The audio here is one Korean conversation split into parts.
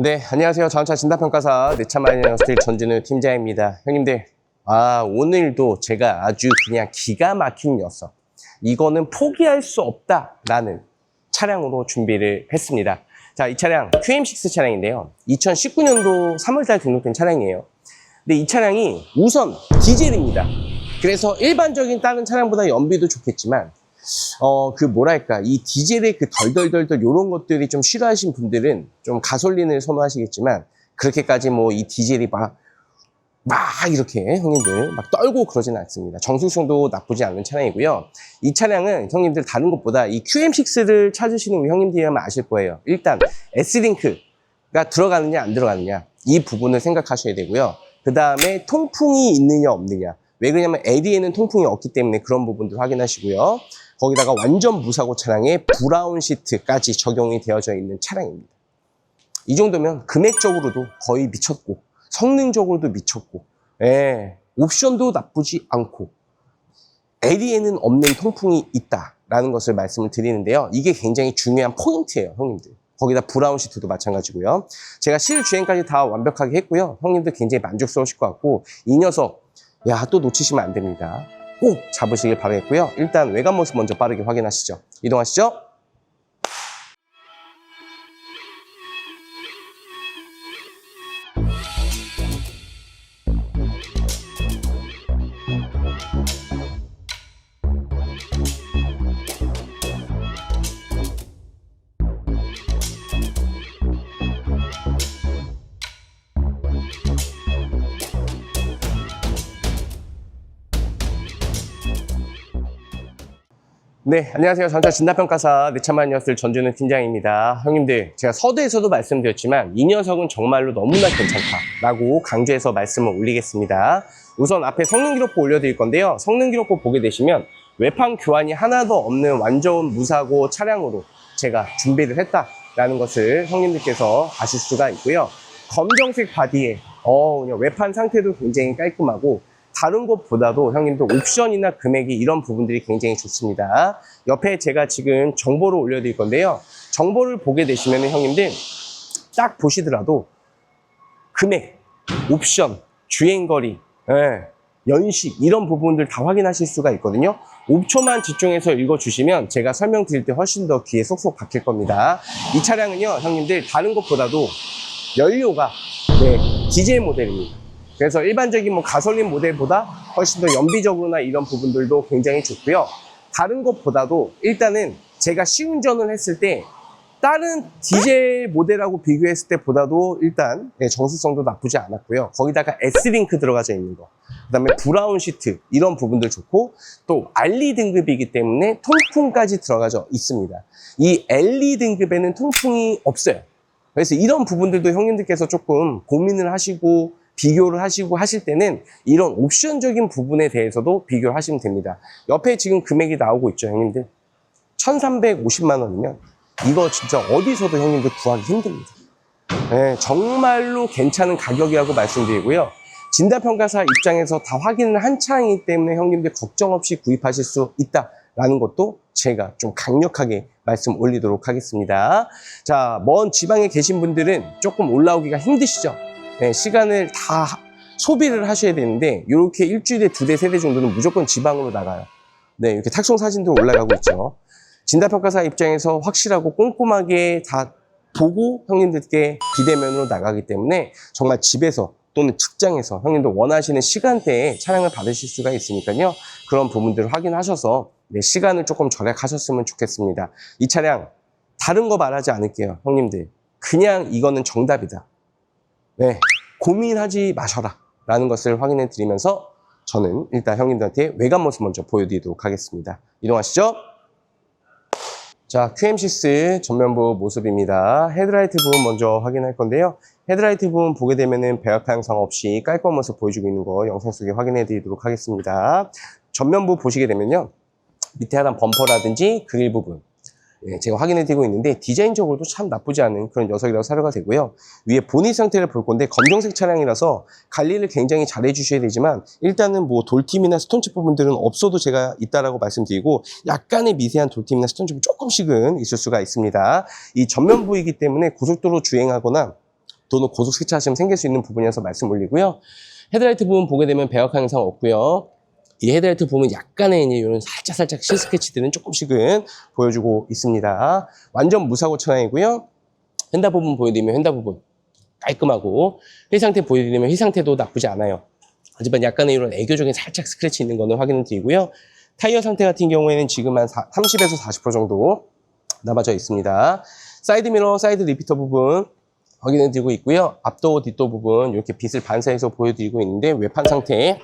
네, 안녕하세요. 자동차 진단평가사 내차 마이너 스틸 전진우 팀장입니다. 형님들, 아, 오늘도 제가 아주 그냥 기가 막힌 녀석. 이거는 포기할 수 없다라는 차량으로 준비를 했습니다. 자, 이 차량 QM6 차량인데요. 2019년도 3월달 등록된 차량이에요. 근데 이 차량이 우선 디젤입니다. 그래서 일반적인 다른 차량보다 연비도 좋겠지만 어, 그 뭐랄까, 이 디젤의 그 덜덜덜덜 요런 것들이 좀 싫어하신 분들은 좀 가솔린을 선호하시겠지만, 그렇게까지 뭐 이 디젤이 막, 막 이렇게 형님들 막 떨고 그러지는 않습니다. 정수성도 나쁘지 않은 차량이고요. 이 차량은 형님들 다른 것보다 이 QM6를 찾으시는 우리 형님들이라면 아실 거예요. 일단 S링크가 들어가느냐 안 들어가느냐 이 부분을 생각하셔야 되고요. 그 다음에 통풍이 있느냐 없느냐. 왜 그러냐면 LE에는 통풍이 없기 때문에 그런 부분들 확인하시고요. 거기다가 완전 무사고 차량에 브라운 시트까지 적용이 되어져 있는 차량입니다. 이 정도면 금액적으로도 거의 미쳤고 성능적으로도 미쳤고 예, 옵션도 나쁘지 않고 LE에는 없는 통풍이 있다라는 것을 말씀을 드리는데요. 이게 굉장히 중요한 포인트예요, 형님들. 거기다 브라운 시트도 마찬가지고요. 제가 실 주행까지 다 완벽하게 했고요. 형님들 굉장히 만족스러우실 것 같고 이 녀석 야 또 놓치시면 안 됩니다. 꼭 잡으시길 바라겠고요. 일단 외관 모습 먼저 빠르게 확인하시죠. 이동하시죠. 네, 안녕하세요. 전차 진단평가사 내차만 녀석들 전주는 팀장입니다. 형님들, 제가 서두에서도 말씀드렸지만 이 녀석은 정말로 너무나 괜찮다라고 강조해서 말씀을 올리겠습니다. 우선 앞에 성능 기록부 올려드릴 건데요. 성능 기록부 보게 되시면 외판 교환이 하나도 없는 완전 무사고 차량으로 제가 준비를 했다라는 것을 형님들께서 아실 수가 있고요. 검정색 바디에 어, 외판 상태도 굉장히 깔끔하고 다른 것보다도 형님들 옵션이나 금액이 이런 부분들이 굉장히 좋습니다. 옆에 제가 지금 정보를 올려드릴 건데요. 정보를 보게 되시면 형님들 딱 보시더라도 금액, 옵션, 주행거리, 예, 연식 이런 부분들 다 확인하실 수가 있거든요. 5초만 집중해서 읽어주시면 제가 설명드릴 때 훨씬 더 귀에 쏙쏙 박힐 겁니다. 이 차량은요, 형님들 다른 것보다도 연료가 네, 디젤 모델입니다. 그래서 일반적인 뭐 가솔린 모델보다 훨씬 더 연비적으로나 이런 부분들도 굉장히 좋고요. 다른 것보다도 일단은 제가 시운전을 했을 때 다른 디젤 모델하고 비교했을 때보다도 일단 네, 정수성도 나쁘지 않았고요. 거기다가 S링크 들어가져 있는 거. 그 다음에 브라운 시트 이런 부분들 좋고 또 RE 등급이기 때문에 통풍까지 들어가져 있습니다. 이 LE 등급에는 통풍이 없어요. 그래서 이런 부분들도 형님들께서 조금 고민을 하시고 비교를 하시고 하실 때는 이런 옵션적인 부분에 대해서도 비교를 하시면 됩니다. 옆에 지금 금액이 나오고 있죠, 형님들. 1350만 원이면 이거 진짜 어디서도 형님들 구하기 힘듭니다. 네, 정말로 괜찮은 가격이라고 말씀드리고요. 진단평가사 입장에서 다 확인을 한 차이기 때문에 형님들 걱정 없이 구입하실 수 있다라는 것도 제가 좀 강력하게 말씀 올리도록 하겠습니다. 자, 먼 지방에 계신 분들은 조금 올라오기가 힘드시죠? 네, 시간을 다 소비를 하셔야 되는데 이렇게 일주일에 두 대, 세 대 정도는 무조건 지방으로 나가요. 네, 이렇게 탁송 사진도 올라가고 있죠. 진단평가사 입장에서 확실하고 꼼꼼하게 다 보고 형님들께 비대면으로 나가기 때문에 정말 집에서 또는 직장에서 형님들 원하시는 시간대에 차량을 받으실 수가 있으니까요. 그런 부분들을 확인하셔서 네, 시간을 조금 절약하셨으면 좋겠습니다. 이 차량 다른 거 말하지 않을게요. 형님들. 그냥 이거는 정답이다. 네, 고민하지 마셔라. 라는 것을 확인해 드리면서 저는 일단 형님들한테 외관 모습 먼저 보여드리도록 하겠습니다. 이동하시죠. 자, QM6 전면부 모습입니다. 헤드라이트 부분 먼저 확인할 건데요. 헤드라이트 부분 보게 되면은 배합화 영상 없이 깔끔한 모습 보여주고 있는 거 영상 속에 확인해 드리도록 하겠습니다. 전면부 보시게 되면요. 밑에 하단 범퍼라든지 그릴 부분 예, 제가 확인해 드리고 있는데 디자인적으로도 참 나쁘지 않은 그런 녀석이라고 사료가 되고요. 위에 보닛 상태를 볼 건데 검정색 차량이라서 관리를 굉장히 잘 해 주셔야 되지만 일단은 뭐 돌팀이나 스톤칩 부분들은 없어도 제가 있다라고 말씀드리고 약간의 미세한 돌팀이나 스톤칩은 조금씩은 있을 수가 있습니다. 이 전면부이기 때문에 고속도로 주행하거나 또는 고속 세차하시면 생길 수 있는 부분이어서 말씀 올리고요. 헤드라이트 부분 보게 되면 배역한 현상 없고요. 이 헤드라이트 보면 약간의 이제 이런 살짝 살짝 실 스케치들은 조금씩은 보여주고 있습니다. 완전 무사고 차량이고요. 휀다 부분 보여드리면 휀다 부분 깔끔하고 휠 상태 보여드리면 휠 상태도 나쁘지 않아요. 하지만 약간의 이런 애교적인 살짝 스크래치 있는 거는 확인을 드리고요. 타이어 상태 같은 경우에는 지금 한 30에서 40% 정도 남아져 있습니다. 사이드 미러, 사이드 리피터 부분 확인해 드리고 있고요. 앞도, 뒷도 부분 이렇게 빛을 반사해서 보여드리고 있는데 외판 상태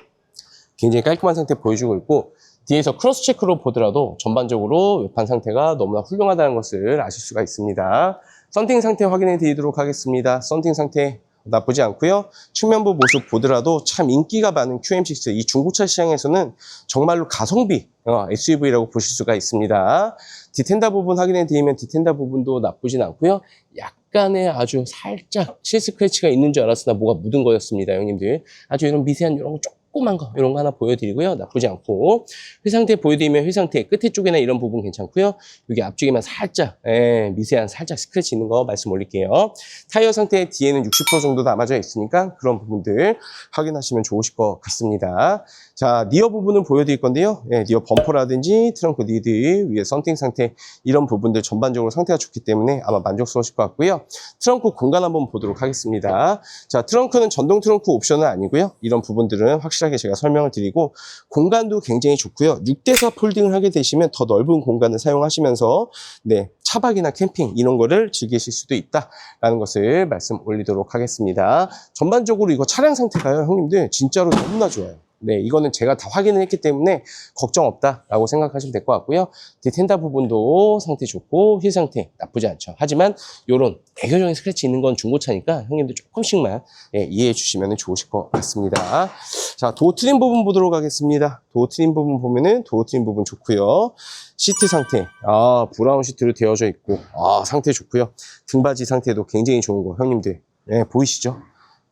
굉장히 깔끔한 상태 보여주고 있고 뒤에서 크로스 체크로 보더라도 전반적으로 외판 상태가 너무나 훌륭하다는 것을 아실 수가 있습니다. 썬팅 상태 확인해 드리도록 하겠습니다. 썬팅 상태 나쁘지 않고요. 측면부 모습 보더라도 참 인기가 많은 QM6 이 중고차 시장에서는 정말로 가성비 어, SUV라고 보실 수가 있습니다. 디텐다 부분 확인해 드리면 디텐다 부분도 나쁘진 않고요. 약간의 아주 살짝 실 스크래치가 있는 줄 알았으나 뭐가 묻은 거였습니다, 형님들. 아주 이런 미세한 이런 거 조 그만 거 이런 거 하나 보여드리고요. 나쁘지 않고 휠 상태 보여드리면 휠 상태 끝에 쪽이나 이런 부분 괜찮고요. 여기 앞쪽에만 살짝 예, 미세한 살짝 스크래치 있는 거 말씀 올릴게요. 타이어 상태 뒤에는 60% 정도 남아져 있으니까 그런 부분들 확인하시면 좋으실 것 같습니다. 자, 니어 부분을 보여드릴 건데요. 예, 니어 범퍼라든지 트렁크 리드 위에 썬팅 상태 이런 부분들 전반적으로 상태가 좋기 때문에 아마 만족스러우실 것 같고요. 트렁크 공간 한번 보도록 하겠습니다. 자, 트렁크는 전동 트렁크 옵션은 아니고요. 이런 부분들은 확실 하게 제가 설명을 드리고 공간도 굉장히 좋고요. 6대4 폴딩을 하게 되시면 더 넓은 공간을 사용하시면서 네, 차박이나 캠핑 이런 거를 즐기실 수도 있다라는 것을 말씀 올리도록 하겠습니다. 전반적으로 이거 차량 상태가요, 형님들 진짜로 너무나 좋아요. 네, 이거는 제가 다 확인을 했기 때문에 걱정 없다라고 생각하시면 될 것 같고요. 디텐다 부분도 상태 좋고 휠 상태 나쁘지 않죠. 하지만 이런 애교적인 스크래치 있는 건 중고차니까 형님들 조금씩만 예, 이해해 주시면 좋으실 것 같습니다. 자, 도어 트림 부분 보도록 하겠습니다. 도어 트림 부분 보면은 도어 트림 부분 좋고요. 시트 상태, 아 브라운 시트로 되어져 있고, 아 상태 좋고요. 등받이 상태도 굉장히 좋은 거 형님들 예, 보이시죠?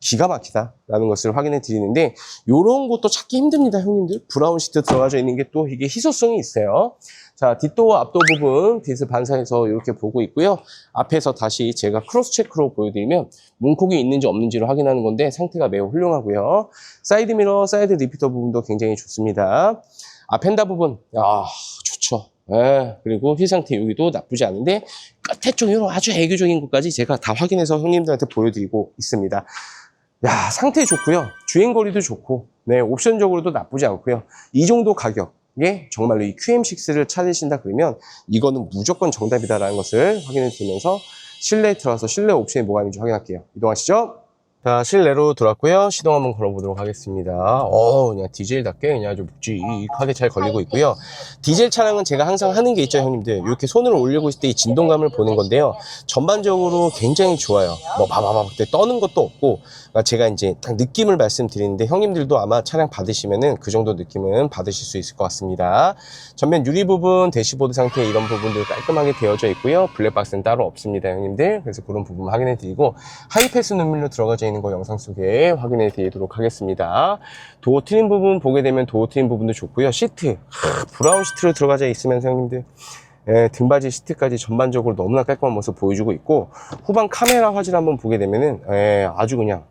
기가 막히다라는 것을 확인해 드리는데 이런 것도 찾기 힘듭니다 형님들. 브라운 시트 들어가져 있는 게 또 이게 희소성이 있어요. 자 뒷도어 앞도 부분 빛을 반사해서 이렇게 보고 있고요. 앞에서 다시 제가 크로스 체크로 보여드리면 문콕이 있는지 없는지를 확인하는 건데 상태가 매우 훌륭하고요. 사이드 미러 사이드 리피터 부분도 굉장히 좋습니다. 앞엔다 부분 아 좋죠. 예, 그리고 휠 상태 여기도 나쁘지 않은데 끝에 쪽 이런 아주 애교적인 것까지 제가 다 확인해서 형님들한테 보여드리고 있습니다 야, 상태 좋고요. 주행거리도 좋고, 네, 옵션적으로도 나쁘지 않고요. 이 정도 가격에 정말로 이 QM6를 찾으신다 그러면 이거는 무조건 정답이다라는 것을 확인해 드리면서 실내에 들어가서 실내 옵션이 뭐가 있는지 확인할게요. 이동하시죠. 자, 실내로 들어왔고요. 시동 한번 걸어보도록 하겠습니다. 어, 그냥 디젤답게 그냥 아주 묵직하게 잘 걸리고 있고요. 디젤 차량은 제가 항상 하는 게 있죠, 형님들. 이렇게 손을 올리고 있을 때 이 진동감을 보는 건데요. 전반적으로 굉장히 좋아요. 뭐, 바바바 떠는 것도 없고, 그러니까 제가 이제 딱 느낌을 말씀드리는데, 형님들도 아마 차량 받으시면은 그 정도 느낌은 받으실 수 있을 것 같습니다. 전면 유리 부분, 대시보드 상태 이런 부분들 깔끔하게 되어져 있고요. 블랙박스는 따로 없습니다, 형님들. 그래서 그런 부분 확인해 드리고, 하이패스 눈밀로 들어가져 있는 거 영상 속에 확인해 드리도록 하겠습니다. 도어 트림 부분 보게 되면 도어 트림 부분도 좋고요. 시트, 하, 브라운 시트로 들어가져 있으면서 형님들, 예, 등받이 시트까지 전반적으로 너무나 깔끔한 모습 보여주고 있고 후방 카메라 화질 한번 보게 되면은 예, 아주 그냥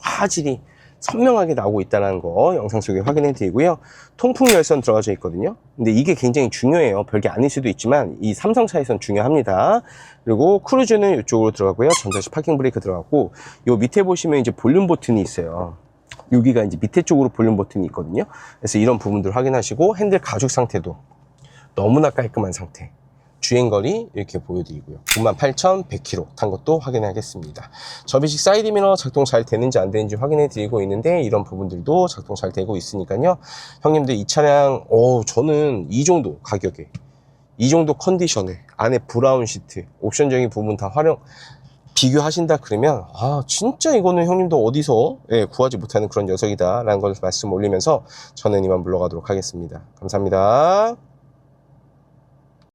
화질이 선명하게 나오고 있다는 거 영상 속에 확인해 드리고요. 통풍 열선 들어가져 있거든요. 근데 이게 굉장히 중요해요. 별게 아닐 수도 있지만 이 삼성차에선 중요합니다. 그리고 크루즈는 이쪽으로 들어가고요. 전자식 파킹 브레이크 들어가고 요 밑에 보시면 이제 볼륨 버튼이 있어요. 여기가 이제 밑에 쪽으로 볼륨 버튼이 있거든요. 그래서 이런 부분들 확인하시고 핸들 가죽 상태도 너무나 깔끔한 상태. 주행거리 이렇게 보여드리고요. 98,100km 탄 것도 확인하겠습니다. 접이식 사이드 미러 작동 잘 되는지 안 되는지 확인해 드리고 있는데 이런 부분들도 작동 잘 되고 있으니까요. 형님들 이 차량 오, 저는 이 정도 가격에 이 정도 컨디션에 안에 브라운 시트 옵션적인 부분 다 활용 비교하신다 그러면 아 진짜 이거는 형님도 어디서 예, 구하지 못하는 그런 녀석이다 라는 걸 말씀 올리면서 저는 이만 물러가도록 하겠습니다 감사합니다